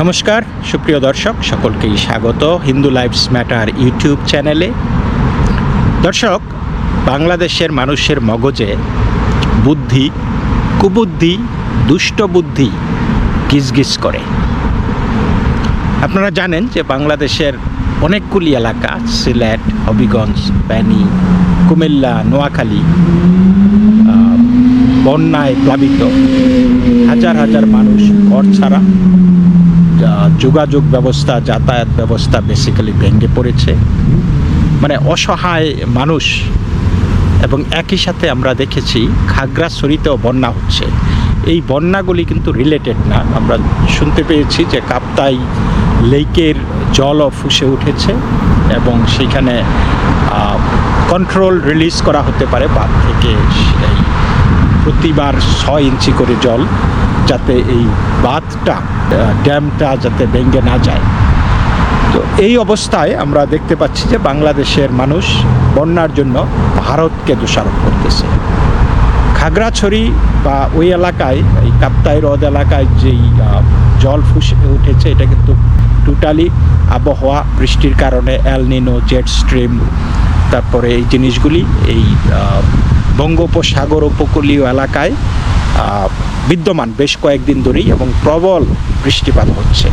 নমস্কার, সুপ্রিয় দর্শক, সকলকেই স্বাগত হিন্দু লাইফস ম্যাটার ইউটিউব চ্যানেলে। দর্শক, বাংলাদেশের মানুষের মগজে বুদ্ধি, কুবুদ্ধি, দুষ্ট বুদ্ধি গিজগিজ করে। আপনারা জানেন যে বাংলাদেশের অনেকগুলি এলাকা, সিলেট, হবিগঞ্জ প্যানি কুমিল্লা, নোয়াখালী বন্যায় প্লাবিত। হাজার হাজার মানুষ ঘর ছাড়া যোগাযোগ ব্যবস্থা, যাতায়াত ব্যবস্থা বেসিক্যালি ভেঙে পড়েছে। মানে অসহায় মানুষ। এবং একই সাথে আমরা দেখেছি খাগড়াছড়িতেও বন্যা হচ্ছে। এই বন্যাগুলি কিন্তু রিলেটেড না। আমরা শুনতে পেয়েছি যে কাপ্তাই লেকের জলও ফুসে উঠেছে এবং সেখানে কন্ট্রোল রিলিজ করা হতে পারে বাঁধ থেকে প্রতিবার ছয় ইঞ্চি করে জল। যাতে এই বাঁধটা ড্যামটা যাতে ভেঙে না যায়। তো এই অবস্থায় আমরা দেখতে পাচ্ছি যে বাংলাদেশের মানুষ বন্যার জন্য ভারতকে দোষারোপ করতেছে। খাগড়াছড়ি বা ওই এলাকায়, এই কাপ্তাই হ্রদ এলাকায় যেই জল ফুসে উঠেছে, এটা কিন্তু টোটালি আবহাওয়া বৃষ্টির কারণে অ্যালনিনো জেট স্ট্রিম তারপরে এই জিনিসগুলি, এই বঙ্গোপসাগর উপকূলীয় এলাকায় বিদ্যমান বেশ কয়েকদিন ধরেই এবং প্রবল বৃষ্টিপাত হচ্ছে।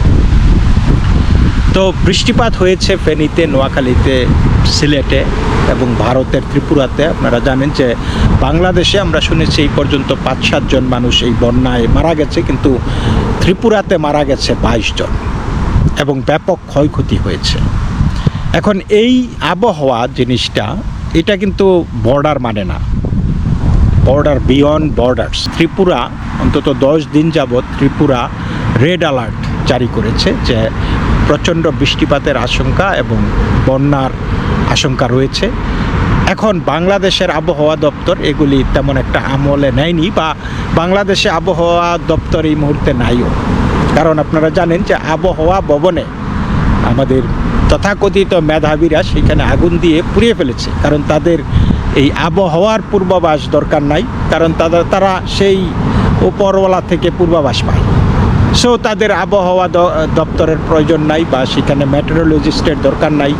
তো বৃষ্টিপাত হয়েছে ফেনীতে, নোয়াখালীতে, সিলেটে এবং ভারতের ত্রিপুরাতে। আপনারা জানেন যে বাংলাদেশে আমরা শুনেছি এই পর্যন্ত পাঁচ সাতজন মানুষ এই বন্যায় মারা গেছে, কিন্তু ত্রিপুরাতে মারা গেছে বাইশ জন এবং ব্যাপক ক্ষয়ক্ষতি হয়েছে। এখন এই আবহাওয়া জিনিসটা, এটা কিন্তু বর্ডার মানে না। Border beyond borders. ত্রিপুরা, অন্তত দশ দিন যাবৎ ত্রিপুরা রেড অ্যালার্ট জারি করেছে যে প্রচণ্ড বৃষ্টিপাতের আশঙ্কা এবং বন্যার আশঙ্কা রয়েছে। এখন বাংলাদেশের আবহাওয়া দপ্তর এগুলি তেমন একটা আমলে নেয়নি বা বাংলাদেশে আবহাওয়া দপ্তর এই মুহূর্তে নাইও। কারণ আপনারা জানেন যে আবহাওয়া ভবনে আমাদের তথাকথিত মেধাবীরা সেখানে আগুন দিয়ে পুড়িয়ে ফেলেছে। কারণ তাদের এই আবহাওয়ার পূর্বাভাস দরকার নাই। কারণ তাদের, তারা সেই উপরওয়ালা থেকে পূর্বাভাস পায়। সো তাদের আবহাওয়া দপ্তরের প্রয়োজন নাই বা সেখানে মেটেরোলজিস্টের দরকার নাই।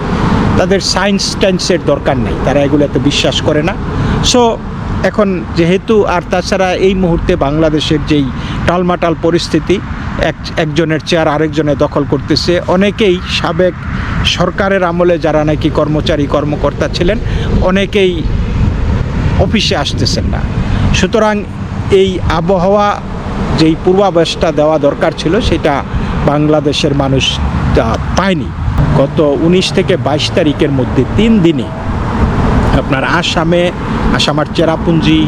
তাদের সায়েন্স টাইন্সের দরকার নাই। তারা এগুলোতে বিশ্বাস করে না। সো এখন যেহেতু আর তাছাড়া এই মুহূর্তে বাংলাদেশের যেই টালমাটাল পরিস্থিতি, এক, একজনের চেয়ার আরেকজনে দখল করতেছে, অনেকেই সাবেক সরকারের আমলে যারা নাকি কর্মচারী, কর্মকর্তা ছিলেন, অনেকেই অফিসে আসতেছেন না। সুতরাং এই আবহাওয়া যেই পূর্বাভাসটা দেওয়া দরকার ছিল, সেটা বাংলাদেশের মানুষ পায়নি। গত উনিশ থেকে বাইশ তারিখের মধ্যে তিন দিনে আপনার আসামে, আসামার চেরাপুঞ্জি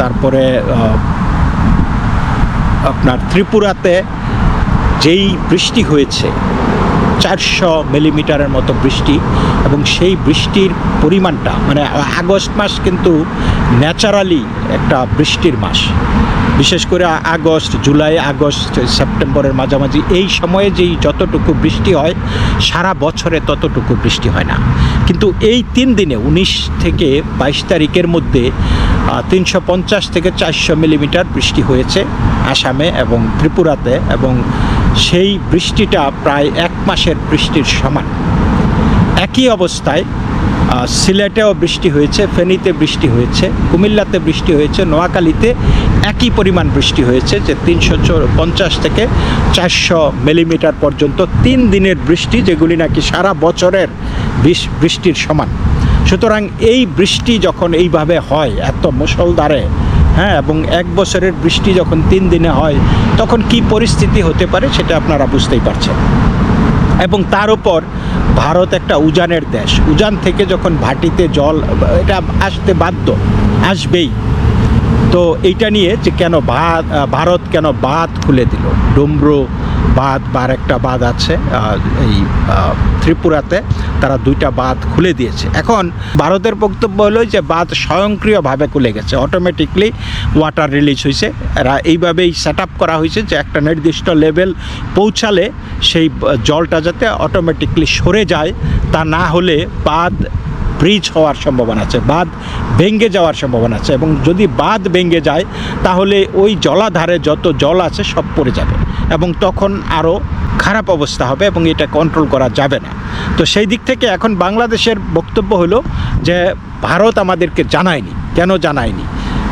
তারপরে আপনার ত্রিপুরাতে যেই বৃষ্টি হয়েছে চারশো মিলিমিটারের মতো বৃষ্টি এবং সেই বৃষ্টির পরিমাণটা মানে আগস্ট মাস কিন্তু ন্যাচারালি একটা বৃষ্টির মাস। বিশেষ করে আগস্ট, জুলাই, আগস্ট, সেপ্টেম্বরের মাঝামাঝি, এই সময়ে যেই যতটুকু বৃষ্টি হয়, সারা বছরে ততটুকু বৃষ্টি হয় না। কিন্তু এই তিন দিনে, উনিশ থেকে বাইশ তারিখের মধ্যে তিনশো পঞ্চাশ থেকে চারশো মিলিমিটার বৃষ্টি হয়েছে আসামে এবং ত্রিপুরাতে এবং সেই বৃষ্টিটা প্রায় মাসের বৃষ্টির সমান। একই অবস্থায় সিলেটেও বৃষ্টি হয়েছে, ফেনীতে বৃষ্টি হয়েছে, কুমিল্লাতে বৃষ্টি হয়েছে, নোয়াখালীতে একই পরিমাণ বৃষ্টি হয়েছে যে তিনশো পঞ্চাশ থেকে চারশো মিলিমিটার পর্যন্ত তিন দিনের বৃষ্টি, যেগুলি নাকি সারা বছরের বৃষ্টির সমান। সুতরাং এই বৃষ্টি যখন এইভাবে হয়, এত মুষলধারে হ্যাঁ এবং এক বছরের বৃষ্টি যখন তিন দিনে হয়, তখন কি পরিস্থিতি হতে পারে সেটা আপনারা বুঝতেই পারছেন। এবং তার উপর ভারত একটা উজানের দেশ। উজান থেকে যখন ভাটিতে জল, এটা আসতে বাধ্য, আসবেই। তো এইটা নিয়ে যে কেন ভারত কেন বাঁধ খুলে দিল? ডুমরু বাঁধ বা একটা বাঁধ আছে এই ত্রিপুরাতে, তারা দুইটা বাঁধ খুলে দিয়েছে। এখন ভারতের বক্তব্য হলো যে, বাঁধ স্বয়ংক্রিয়ভাবে খুলে গেছে। অটোমেটিকলি ওয়াটার রিলিজ হয়েছে। এরা এইভাবেই সেট করা হয়েছে যে, একটা নির্দিষ্ট লেভেল পৌঁছালে সেই জলটা যাতে অটোমেটিকলি সরে যায়। তা না হলে বাঁধ ব্রিজ হওয়ার সম্ভাবনা আছে, বাঁধ ভেঙ্গে যাওয়ার সম্ভাবনা আছে এবং যদি বাঁধ ভেঙে যায়, তাহলে ওই জলাধারে যত জল আছে সব পড়ে যাবে এবং তখন আরও খারাপ অবস্থা হবে এবং এটা কন্ট্রোল করা যাবে না। তো সেই দিক থেকে এখন বাংলাদেশের বক্তব্য হলো যে, ভারত আমাদেরকে জানায়নি। কেন জানায়নি?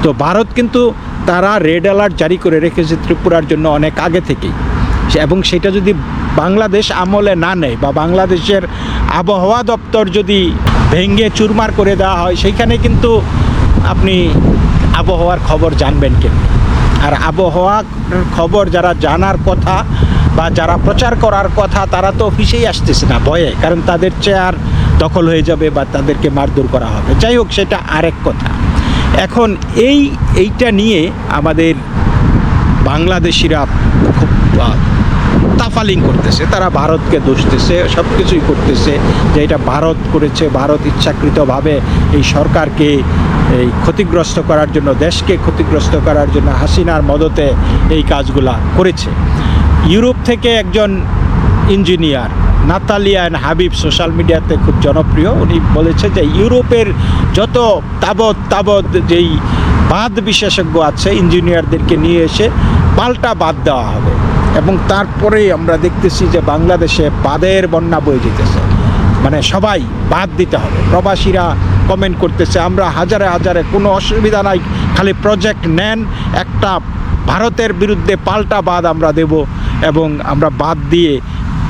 তো ভারত কিন্তু তারা রেড অ্যালার্ট জারি করে রেখেছে ত্রিপুরার জন্য অনেক আগে থেকেই। এবং সেটা যদি বাংলাদেশ আমলে না নেয় বা বাংলাদেশের আবহাওয়া দপ্তর যদি ভেঙে চুরমার করে দেওয়া হয়, সেইখানে কিন্তু আপনি আবহাওয়ার খবর জানবেন কেমনি আর আবহাওয়ার খবর যারা জানার কথা বা যারা প্রচার করার কথা, তারা তো অফিসেই আসতেছে না ভয়ে, কারণ তাদের চেয়ার দখল হয়ে যাবে বা তাদেরকে মারধর করা হবে। যাই হোক, সেটা আরেক কথা। এখন এই, এইটা নিয়ে আমাদের বাংলাদেশিরা খুব তাফালিং করতেছে, তারা ভারতকে দোষতেছে সব কিছুই করতেছে, যে এটা ভারত করেছে, ভারত ইচ্ছাকৃতভাবে এই সরকারকে এই ক্ষতিগ্রস্ত করার জন্য, দেশকে ক্ষতিগ্রস্ত করার জন্য হাসিনার মদতে এই কাজগুলা করেছে। ইউরোপ থেকে একজন engineer Natalia and Habib social মিডিয়াতে খুব জনপ্রিয়। উনি বলেছে যে ইউরোপের যত তাবৎ তাবৎ যেই বাঁধ বিশেষজ্ঞ আছে, ইঞ্জিনিয়ারদেরকে নিয়ে এসে পাল্টা বাদ দেওয়া হবে। এবং তারপরেই আমরা দেখতেছি যে বাংলাদেশে বাঁধের বন্যা বয়ে যেতেছে। মানে সবাই বাদ দিতে হবে। প্রবাসীরা কমেন্ট করতেছে, আমরা হাজারে হাজারে কোনো অসুবিধা নাই, খালি প্রজেক্ট নেন, একটা ভারতের বিরুদ্ধে পাল্টা বাদ আমরা দেব এবং আমরা বাদ দিয়ে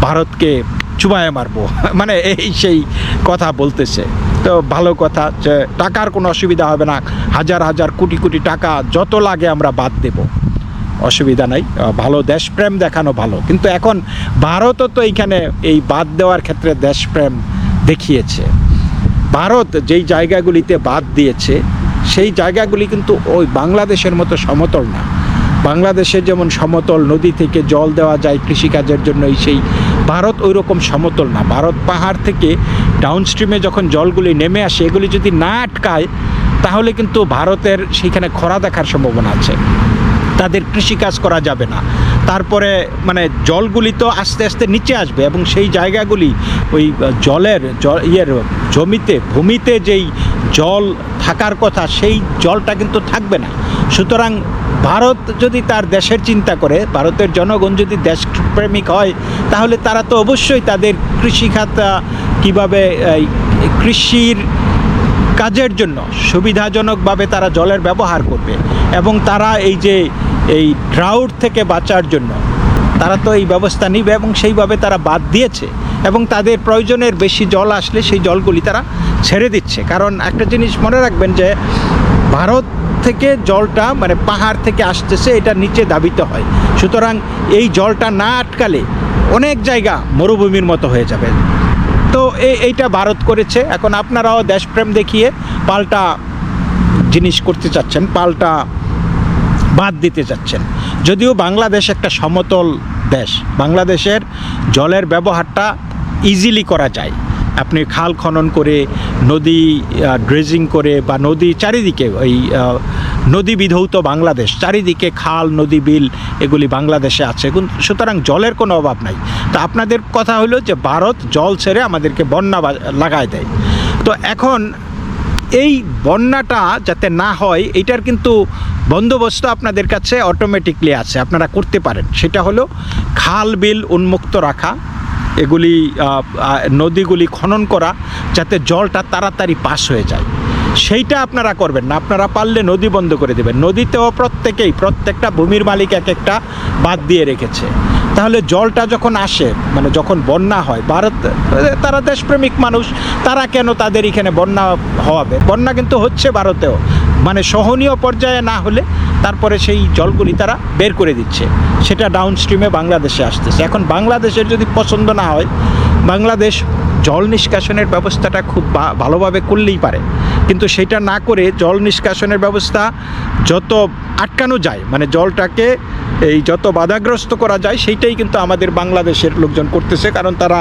ভারতকে চুবায় মারবো। মানে এই সেই কথা বলতেছে। তো ভালো কথা যে টাকার কোনো অসুবিধা হবে না। হাজার হাজার কোটি কোটি টাকা যত লাগে আমরা বাদ দেব। অসুবিধা নাই ভালো দেশপ্রেম দেখানো ভালো। কিন্তু এখন ভারতও তো এইখানে এই বাদ দেওয়ার ক্ষেত্রে দেশপ্রেম দেখিয়েছে। ভারত যেই জায়গাগুলিতে বাদ দিয়েছে, সেই জায়গাগুলি কিন্তু ওই বাংলাদেশের মতো সমতল না। বাংলাদেশে যেমন সমতল, নদী থেকে জল দেওয়া যায় কৃষিকাজের জন্য এই সেই ভারত ওই রকম সমতল না। ভারত পাহাড় থেকে ডাউনস্ট্রিমে যখন জলগুলি নেমে আসে, এগুলি যদি না আটকায়, তাহলে কিন্তু ভারতের সেইখানে খরা দেখার সম্ভাবনা আছে। তাদের কৃষিকাজ করা যাবে না। তারপরে মানে জলগুলি তো আস্তে আস্তে নিচে আসবে এবং সেই জায়গাগুলি ওই জলের জল ইয়ের জমিতে, ভূমিতে যেই জল থাকার কথা সেই জলটা কিন্তু থাকবে না। সুতরাং ভারত যদি তার দেশের চিন্তা করে, ভারতের জনগণ যদি দেশপ্রেমিক হয়, তাহলে তারা তো অবশ্যই তাদের কৃষিখাত কীভাবে কৃষির কাজের জন্য সুবিধাজনকভাবে তারা জলের ব্যবহার করবে এবং তারা এই যে, এই ড্রাউট থেকে বাঁচার জন্য তারা তো এই ব্যবস্থা নিবে এবং সেইভাবে তারা বাদ দিয়েছে এবং তাদের প্রয়োজনের বেশি জল আসলে সেই জলগুলি তারা ছেড়ে দিচ্ছে। কারণ একটা জিনিস মনে রাখবেন যে, ভারত থেকে জলটা মানে পাহাড় থেকে আসতেছে, এটা নিচে দাবিত হয়। সুতরাং এই জলটা না আটকালে অনেক জায়গা মরুভূমির মতো হয়ে যাবে। তো এই এইটা ভারত করেছে। এখন আপনারাও দেশপ্রেম দেখিয়ে পাল্টা জিনিস করতে চাচ্ছেন, পাল্টা বাদ দিতে চাচ্ছেন। যদিও বাংলাদেশ একটা সমতল দেশ, বাংলাদেশের জলের ব্যবহারটা ইজিলি করা যায়। আপনি খাল খনন করে, নদী ড্রেজিং করে বা নদী চারিদিকে ওই নদী বিধৌত বাংলাদেশ, চারিদিকে খাল, নদী, বিল, এগুলি বাংলাদেশে আছে। সুতরাং জলের কোনো অভাব নাই। তো আপনাদের কথা হলো যে ভারত জল ছেড়ে আমাদেরকে বন্যা লাগায় দেয়। তো এখন এই বন্যাটা যাতে না হয়, এটার কিন্তু বন্দোবস্ত আপনাদের কাছে অটোমেটিকলি আছে, আপনারা করতে পারেন। সেটা হলো খাল, বিল উন্মুক্ত রাখা, এগুলি নদীগুলি খনন করা, যাতে জলটা তাড়াতাড়ি পাস হয়ে যায়। সেইটা আপনারা করবেন না। আপনারা পারলে নদী বন্ধ করে দেবেন। নদীতেও প্রত্যেকেই, প্রত্যেকটা ভূমির মালিক এক একটা বাদ দিয়ে রেখেছে। তাহলে জলটা যখন আসে মানে যখন বন্যা হয়, ভারত, তারা দেশপ্রেমিক মানুষ, তারা কেন তাদের এখানে বন্যা হওয়াবে? বন্যা কিন্তু হচ্ছে ভারতেও। মানে সহনীয় পর্যায়ে না হলে তারপরে সেই জলগুলি তারা বের করে দিচ্ছে। সেটা ডাউন স্ট্রিমে বাংলাদেশে আসতেছে। এখন বাংলাদেশের যদি পছন্দ না হয়, বাংলাদেশ জল নিষ্কাশনের ব্যবস্থাটা খুব ভালোভাবে করলেই পারে। কিন্তু সেটা না করে জল নিষ্কাশনের ব্যবস্থা যত আটকানো যায় মানে জলটাকে এই যত বাধাগ্রস্ত করা যায়, সেইটাই কিন্তু আমাদের বাংলাদেশের লোকজন করতেছে, কারণ তারা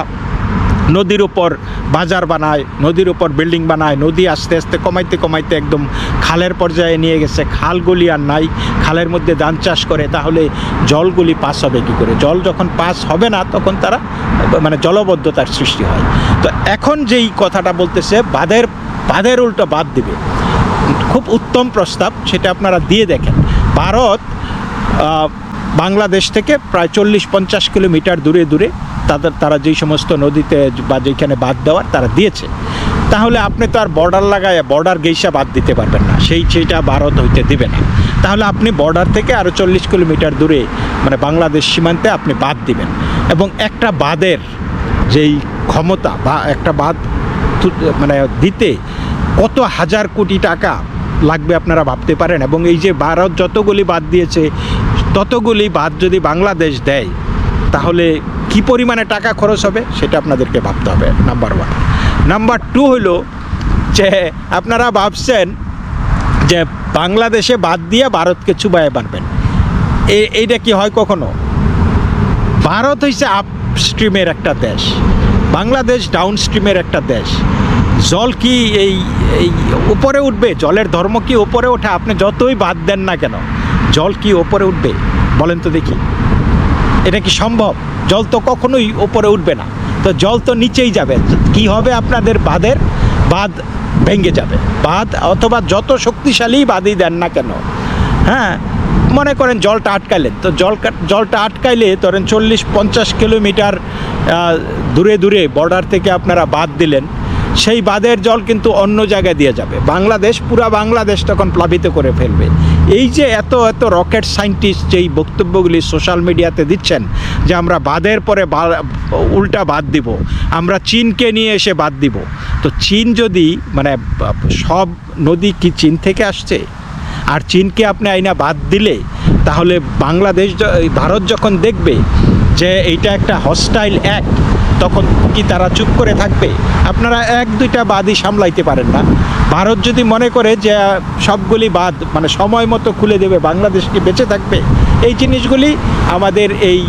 নদীর উপর বাজার বানায়, নদীর উপর বিল্ডিং বানায়, নদী আস্তে আস্তে কমাইতে কমাইতে একদম খালের পর্যায়ে নিয়ে গেছে। খালগুলি আর নাই, খালের মধ্যে ধান চাষ করে, তাহলে জলগুলি পাস হবে কী করে? জল যখন পাস হবে না, তখন তারা মানে জলবদ্ধতার সৃষ্টি হয়। তো এখন যেই কথাটা বলতেছে, বাঁধের বাঁধের উল্টো বাদ দিবে। খুব উত্তম প্রস্তাব, সেটা আপনারা দিয়ে দেখেন। ভারত বাংলাদেশ থেকে প্রায় চল্লিশ পঞ্চাশ কিলোমিটার দূরে দূরে তাদের, তারা যেই সমস্ত নদীতে বা যেখানে বাদ দেওয়ার তারা দিয়েছে। তাহলে আপনি তো আর বর্ডার লাগায় বর্ডার গেইসা বাদ দিতে পারবেন না। সেই, সেইটা ভারত হইতে দিবে না। তাহলে আপনি বর্ডার থেকে আরও চল্লিশ কিলোমিটার দূরে মানে বাংলাদেশ সীমান্তে আপনি বাদ দিবেন। এবং একটা বাঁধের যেই ক্ষমতা বা একটা বাঁধ মানে দিতে কত হাজার কোটি টাকা লাগবে আপনারা ভাবতে পারেন। এবং এই যে ভারত যতগুলি বাদ দিয়েছে ততগুলি বাদ যদি বাংলাদেশ দেয়, তাহলে কি পরিমাণে টাকা খরচ হবে সেটা আপনাদেরকে ভাবতে হবে নাম্বার ওয়ান নাম্বার টু হলো যে আপনারা ভাবছেন যে বাংলাদেশে বাদ দিয়ে ভারতকে চুবায়ে বানবেন এ- এইটা কি হয় কখনো? ভারত হচ্ছে আপ স্ট্রিমের একটা দেশ, বাংলাদেশ ডাউন স্ট্রিমের একটা দেশ। জল কি এই উপরে উঠবে? জলের ধর্ম কি উপরে ওঠে? আপনি যতই বাদ দেন না কেন। জল কি ওপরে উঠবে? বলেন তো দেখি। এটা কি সম্ভব? জল তো কখনোই ওপরে উঠবে না। তো জল তো নিচেই যাবে। কি হবে আপনাদের বাঁধের? বাঁধ ভেঙে যাবে। বাঁধ অথবা যত শক্তিশালী বাঁধই দেন না কেন হ্যাঁ? মনে করেন জলটা আটকাইলেন তো জল জলটা আটকাইলে ধরেন চল্লিশ পঞ্চাশ কিলোমিটার দূরে দূরে বর্ডার থেকে আপনারা বাদ দিলেন। সেই বাঁধের জল কিন্তু অন্য জায়গায় দিয়ে যাবে। বাংলাদেশ, পুরা বাংলাদেশ তখন প্লাবিত করে ফেলবে। এই যে এত এত রকেট সায়েন্টিস্ট যেই বক্তব্যগুলি সোশ্যাল মিডিয়াতে দিচ্ছেন, যে আমরা বাঁধের পরে উল্টা বাদ দিব, আমরা চীনকে নিয়ে এসে বাদ দিব। তো চীন যদি মানে সব নদী কি চীন থেকে আসছে? আর চীনকে আপনি আইনা বাদ দিলে, তাহলে বাংলাদেশ ভারত যখন দেখবে যে এইটা একটা হস্টাইল অ্যাক্ট তখন কি তারা চুপ করে থাকবে? আপনারা এক, দুইটা বাদই সামলাইতে পারেন না। ভারত যদি মনে করে যে সবগুলি বাদ মানে সময় মতো খুলে দেবে, বাংলাদেশ কি বেঁচে থাকবে? এই জিনিসগুলি আমাদের এই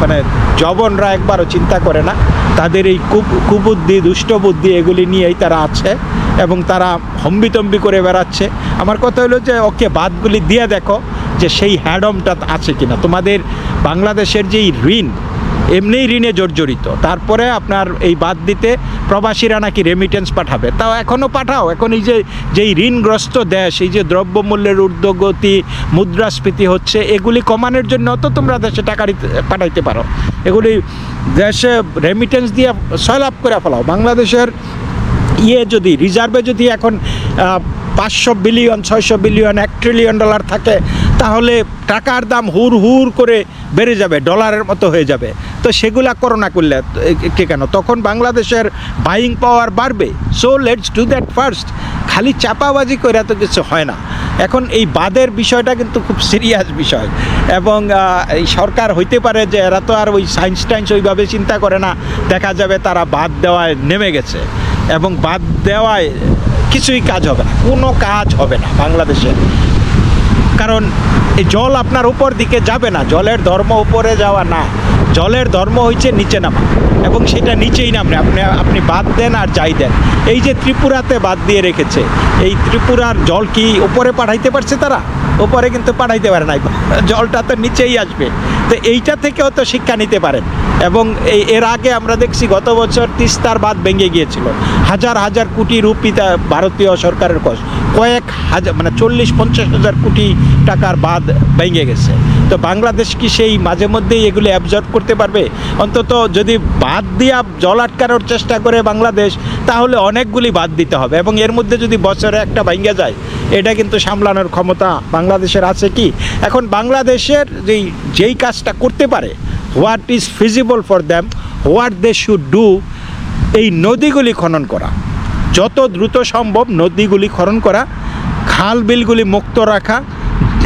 মানে জবনরা একবারও চিন্তা করে না। তাদের এই কু- কুবুদ্ধি, দুষ্টবুদ্ধি এগুলি নিয়েই তারা আছে এবং তারা হম্বিতম্বি করে বেড়াচ্ছে। আমার কথা হলো যে, ওকে বাদগুলি দিয়ে দেখো যে সেই হ্যাডমটা আছে কিনা। তোমাদের বাংলাদেশের যেই ঋণ এমনিই ঋণে জর্জরিত। তারপরে আপনার এই বাদ দিতে প্রবাসীরা নাকি রেমিটেন্স পাঠাবে। তাও এখনও পাঠাও। এখন এই যে, যেই ঋণগ্রস্ত দেশ, এই যে দ্রব্যমূল্যের ঊর্ধ্বগতি, মুদ্রাস্ফীতি হচ্ছে, এগুলি কমানোর জন্য তো তোমরা দেশে টাকা পাঠাইতে পারো। এগুলি দেশে রেমিটেন্স দিয়ে সয়লাভ করে ফেলাও। বাংলাদেশের ইয়ে যদি রিজার্ভে যদি এখন পাঁচশো বিলিয়ন ছয়শো বিলিয়ন এক ট্রিলিয়ন ডলার থাকে, তাহলে টাকার দাম হুর হুর করে বেড়ে যাবে ডলারের মতো হয়ে যাবে। তো সেগুলা করোনা করলে কে কেন? তখন বাংলাদেশের বাইং পাওয়ার বাড়বে। So let's do that first খালি চাপাবাজি করে তো কিছু হয় না। এখন এই বাদের বিষয়টা কিন্তু খুব সিরিয়াস বিষয়। এবং এই সরকার হইতে পারে যে এরা তো আর ওই সায়েন্স টাইন্স ওইভাবে চিন্তা করে না। দেখা যাবে তারা বাদ দেওয়ায় নেমে গেছে। এবং বাদ দেওয়ায় কিছুই কাজ হবে না। কোনো কাজ হবে না বাংলাদেশে। কারণ, এই জল আপনার উপর দিকে যাবে না। জলের ধর্ম উপরে যাওয়া না। জলের ধর্ম হয়েছে নিচে নামা, এবং সেটা নিচেই নামে। আপনি আপনি বাদ দেন আর যাই দেন। এই যে ত্রিপুরাতে বাদ দিয়ে রেখেছে, এই ত্রিপুরার জল কি উপরে পাঠাইতে পারছে তারা? উপরে কিন্তু পাঠাইতে পারে নাই, জলটা তো নিচেই আসবে। তো এইটা থেকেও তো শিক্ষা নিতে পারেন। এবং এই এর আগে আমরা দেখছি গত বছর তিস্তার বাদ ভেঙে গিয়েছিল। হাজার হাজার কোটি রুপি ভারতীয় সরকারের কষ্ট কয়েক হাজার মানে চল্লিশ, পঞ্চাশ হাজার কোটি টাকার বাদ ভেঙে গেছে। তো বাংলাদেশ কি সেই মাঝে মধ্যেই এগুলি অ্যাবজর্ব করতে পারবে? অন্তত যদি বাদ দিয়া জল আটকানোর চেষ্টা করে বাংলাদেশ, তাহলে অনেকগুলি বাদ দিতে হবে। এবং এর মধ্যে যদি বছরে একটা ভেঙে যায়, এটা কিন্তু সামলানোর ক্ষমতা বাংলাদেশের আছে কি? এখন বাংলাদেশের যেই যেই কাজটা করতে পারে what is feasible for them what they should do এই নদীগুলি খনন করা। যত দ্রুত সম্ভব নদীগুলি খনন করা, খাল বিলগুলি মুক্ত রাখা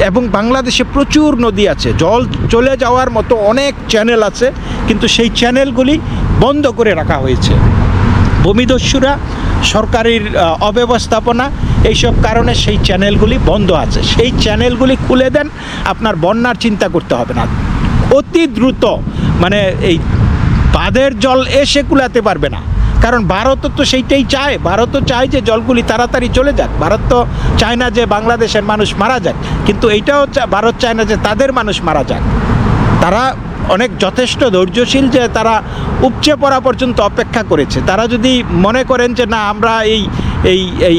এবং বাংলাদেশে প্রচুর নদী আছে। জল চলে যাওয়ার মতো অনেক চ্যানেল আছে, কিন্তু সেই চ্যানেলগুলি বন্ধ করে রাখা হয়েছে। ভূমিদস্যুরা, সরকারের অব্যবস্থাপনা, এইসব কারণে সেই চ্যানেলগুলি বন্ধ আছে। সেই চ্যানেলগুলি খুলে দেন, আপনার বন্যার চিন্তা করতে হবে না। অতি দ্রুত মানে এই বাঁধের জল এসে কুলাতে পারবে না। কারণ ভারত তো সেইটাই চায়। ভারতও চায় যে জলগুলি তাড়াতাড়ি চলে যাক। ভারত তো চায় না যে বাংলাদেশের মানুষ মারা যাক। কিন্তু এইটাও ভারত চায় না যে তাদের মানুষ মারা যাক। তারা অনেক যথেষ্ট ধৈর্যশীল যে তারা উপচে পড়া পর্যন্ত অপেক্ষা করেছে। তারা যদি মনে করেন যে না, আমরা এই এই এই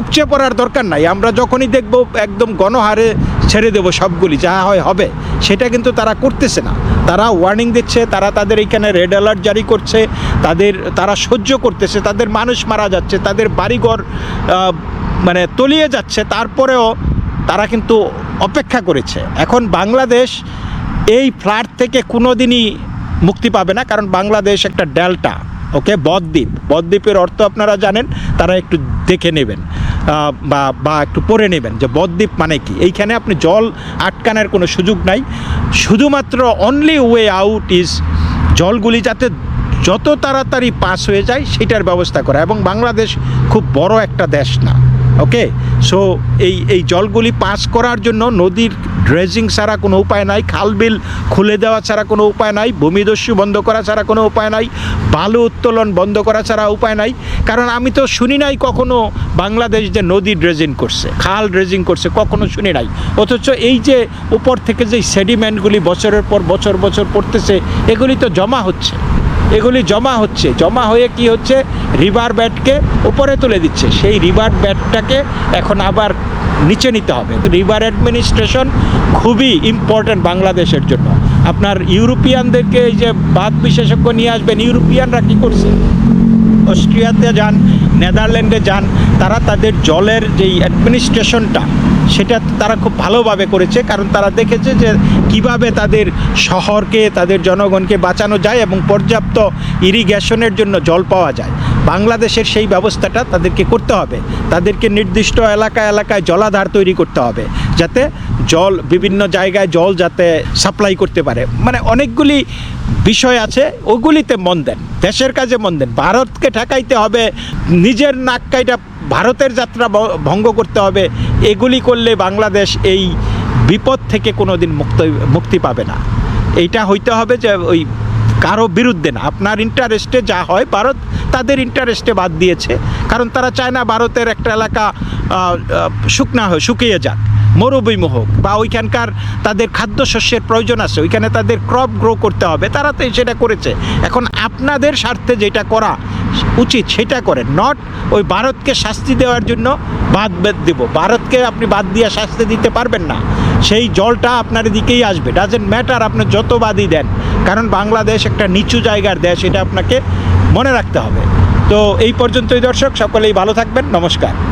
উপচে পড়ার দরকার নাই, আমরা যখনই দেখব একদম গণহারে ছেড়ে দেবো সবগুলি, যা হয় হবে, সেটা কিন্তু তারা করতেছে না। তারা ওয়ার্নিং দিচ্ছে, তারা তাদের এইখানে রেড অ্যালার্ট জারি করছে, তাদের, তারা সহ্য করতেছে, তাদের মানুষ মারা যাচ্ছে, তাদের বাড়িঘর মানে তলিয়ে যাচ্ছে, তারপরেও তারা কিন্তু অপেক্ষা করেছে। এখন বাংলাদেশ এই ফ্লাড থেকে কোনো দিনই মুক্তি পাবে না, কারণ বাংলাদেশ একটা ডেল্টা ওকে বদ্বীপ। বদ্বীপের অর্থ আপনারা জানেন, তারা একটু দেখে নেবেন। বা বা একটু পড়ে নেবেন যে বদ্বীপ মানে কি? এইখানে আপনি জল আটকানোর কোনো সুযোগ নাই। শুধুমাত্র অনলি ওয়ে আউট ইজ জলগুলি যাতে যত তাড়াতাড়ি পাস হয়ে যায়, সেটার ব্যবস্থা করা। এবং বাংলাদেশ খুব বড় একটা দেশ না। ওকে সো এই এই জলগুলি পাস করার জন্য নদীর ড্রেজিং ছাড়া কোনো উপায় নাই, খাল বিল খুলে দেওয়া ছাড়া কোনো উপায় নাই, ভূমিদস্যু বন্ধ করা ছাড়া কোনো উপায় নাই, বালু উত্তোলন বন্ধ করা ছাড়া উপায় নাই। কারণ আমি তো শুনি নাই কখনো বাংলাদেশ যে নদী ড্রেজিং করছে, খাল ড্রেজিং করছে, কখনো শুনি নাই। অথচ এই যে উপর থেকে যে সেডিমেন্টগুলি বছরের পর বছর বছর পড়তেছে, এগুলি তো জমা হচ্ছে। এগুলি জমা হচ্ছে। জমা হয়ে কি হচ্ছে? রিভার ব্যাটকে উপরে তুলে দিচ্ছে। সেই রিভার ব্যাটটাকে এখন আবার নিচে নিতে হবে। রিভার অ্যাডমিনিস্ট্রেশন খুবই ইম্পর্ট্যান্ট বাংলাদেশের জন্য। আপনার ইউরোপিয়ানদেরকে এই যে বাদ বিশেষজ্ঞ নিয়ে আসবেন, ইউরোপিয়ানরা কী করছে? অস্ট্রিয়াতে যান, নেদারল্যান্ডে যান, তারা তাদের জলের যেই অ্যাডমিনিস্ট্রেশনটা সেটা তারা খুব ভালোভাবে করেছে। কারণ তারা দেখেছে যে কীভাবে তাদের শহরকে, তাদের জনগণকে বাঁচানো যায় এবং পর্যাপ্ত ইরিগেশনের জন্য জল পাওয়া যায়। বাংলাদেশের সেই ব্যবস্থাটা তাদেরকে করতে হবে। তাদেরকে নির্দিষ্ট এলাকা এলাকায় জলাধার তৈরি করতে হবে, যাতে জল, বিভিন্ন জায়গায় জল যাতে সাপ্লাই করতে পারে। মানে অনেকগুলি বিষয় আছে, ওগুলিতে মন দেন। দেশের কাজে মন দেন। ভারতকে ঠেকাইতে হবে, নিজের নাক কাইটা ভারতের যাত্রা ভঙ্গ করতে হবে, এগুলি করলে বাংলাদেশ এই বিপদ থেকে কোনো দিন মুক্ত, মুক্তি পাবে না। এইটা হইতে হবে যে ওই কারও বিরুদ্ধে না। আপনার ইন্টারেস্টে যা হয়, ভারত তাদের ইন্টারেস্টে বাদ দিয়েছে, কারণ তারা চায় না ভারতের একটা এলাকা শুকনা হয়, শুকিয়ে যাক, মরুভূমি হোক, বা ওইখানকার তাদের খাদ্যশস্যের প্রয়োজন আছে, ওইখানে তাদের ক্রপ গ্রো করতে হবে, তারা তো সেটা করেছে। এখন আপনাদের স্বার্থে যেটা করা উচিত, সেটা করেন নট ওই ভারতকে শাস্তি দেওয়ার জন্য বাদ বাদ দেব। ভারতকে আপনি বাদ দিয়ে শাস্তি দিতে পারবেন না, সেই জলটা আপনার দিকেই আসবে ডাজেন্ট ম্যাটার আপনি যত বাদই দেন, কারণ বাংলাদেশ একটা নিচু জায়গার দেশ, এটা আপনাকে মনে রাখতে হবে। তো এই পর্যন্তই দর্শক সকলেই ভালো থাকবেন। নমস্কার।